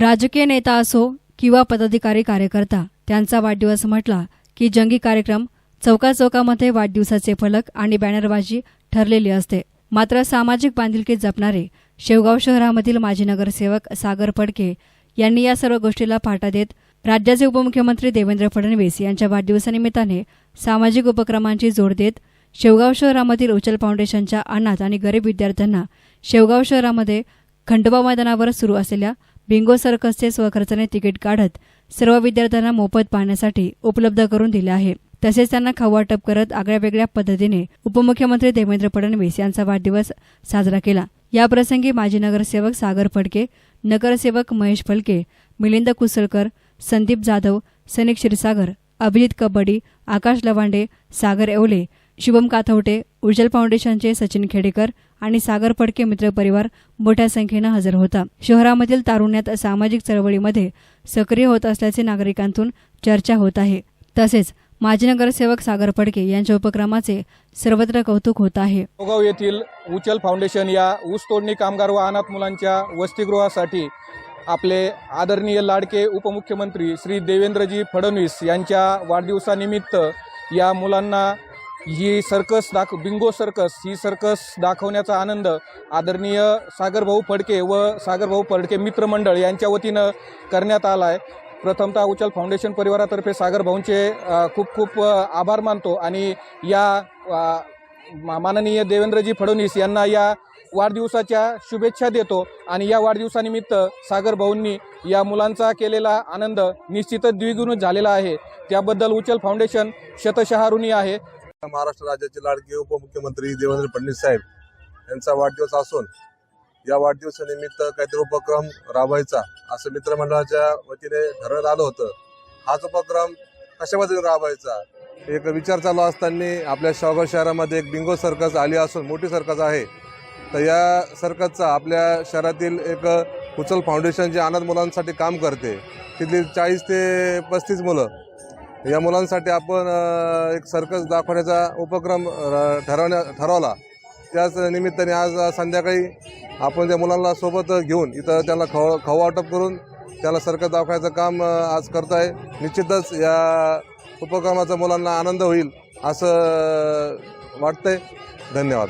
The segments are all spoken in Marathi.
राजकीय नेता असो किंवा पदाधिकारी कार्यकर्ता त्यांचा वाढदिवस म्हटला की जंगी कार्यक्रम चौका चौकामध्ये वाढदिवसाचे फलक आणि बॅनरबाजी ठरलेली असते. मात्र सामाजिक बांधिलकी जपणारे शेवगाव शहरामधील माजी नगरसेवक सागर फडके यांनी या सर्व गोष्टीला फाटा देत राज्याचे उपमुख्यमंत्री देवेंद्र फडणवीस यांच्या वाढदिवसानिमित्ताने सामाजिक उपक्रमांची जोड देत शेवगाव शहरामधील उचल फाउंडेशनच्या अनाथ आणि गरीब विद्यार्थ्यांना शेवगाव शहरामध्ये खंडोबा मैदानावर सुरू असलेल्या बिंगो सर्कसचे स्वखर्चाने तिकीट काढत सर्व विद्यार्थ्यांना मोफत पाहण्यासाठी उपलब्ध करून दिले आहे. तसेच त्यांना खवाटप करत आगळ्या वेगळ्या पद्धतीने उपमुख्यमंत्री देवेंद्र फडणवीस यांचा वाढदिवस साजरा केला. याप्रसंगी माजी नगरसेवक सागर फडके नगरसेवक महेश फलके मिलिंद कुसळकर संदीप जाधव सनिक क्षीरसागर अभिजित कबड्डी आकाश लवांडे सागर येवले शुभम काथवटे उज्ज्वल फाउंडेशनचे सचिन खेडेकर आणि सागर फडके मित्र परिवार मोठ्या संख्येनं हजर होता. शहरामधील तारुण्यात सामाजिक चळवळीमध्ये सक्रिय होत असल्याचे नागरिकांतून चर्चा होत आहे. तसेच माजी नगरसेवक सागर फडके यांच्या उपक्रमाचे सर्वत्र कौतुक होत आहे. गोगाव येथील उचल फाउंडेशन या ऊस तोडणी कामगार व अनाथ मुलांच्या वसतिगृहासाठी आपले आदरणीय लाडके उपमुख्यमंत्री श्री देवेंद्रजी फडणवीस यांच्या वाढदिवसानिमित्त या मुलांना ही सर्कस दाख बिंगो सर्कस ही सर्कस दाखवण्याचा आनंद आदरणीय सागरभाऊ फडके व सागरभाऊ फडके मित्रमंडळ यांच्या वतीनं करण्यात आला आहे प्रथमतः उचल फाउंडेशन परिवारातर्फे सागरभाऊंचे खूप खूप आभार मानतो आणि या मा- माननीय देवेंद्रजी फडणवीस यांना या वाढदिवसाच्या शुभेच्छा देतो आणि या वाढदिवसानिमित्त सागरभाऊंनी या मुलांचा केलेला आनंद निश्चितच द्विगुणित झालेला आहे. त्याबद्दल उचल फाउंडेशन शतशः ऋणी आहे. महाराष्ट्र राज्याचे लाडके उपमुख्यमंत्री देवेंद्र फडणवीस साहेब यांचा वाढदिवस असून या वाढदिवसानिमित्त काहीतरी उपक्रम राबवायचा असं मित्रमंडळाच्या वतीने ठरवण्यात आलं होतं. हाच उपक्रम कशा पद्धतीने राबवायचा? एक विचार चालू असताना आपल्या शेवगाव शहरामध्ये एक बिंगो सर्कस आली असून मोठी सर्कस आहे. तर या सर्कसचा आपल्या शहरातील एक उचल फाउंडेशन जे अनाथ मुलांसाठी काम करते तिथली चाळीस ते पस्तीस मुलं या मुलांसाठी आपण एक सर्कस दाखवण्याचा उपक्रम ठरवण्या ठरवला. त्याच निमित्ताने आज संध्याकाळी आपण त्या मुलांना सोबत घेऊन इथं त्यांना खव खवा वाटप करून त्याला सर्कस दाखवायचं काम आज करत आहे निश्चितच या उपक्रमाचा मुलांना आनंद होईल असं वाटतंय. धन्यवाद.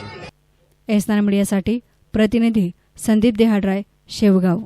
एसनान मीडियासाठी प्रतिनिधी संदीप देहाड्राय शेवगाव.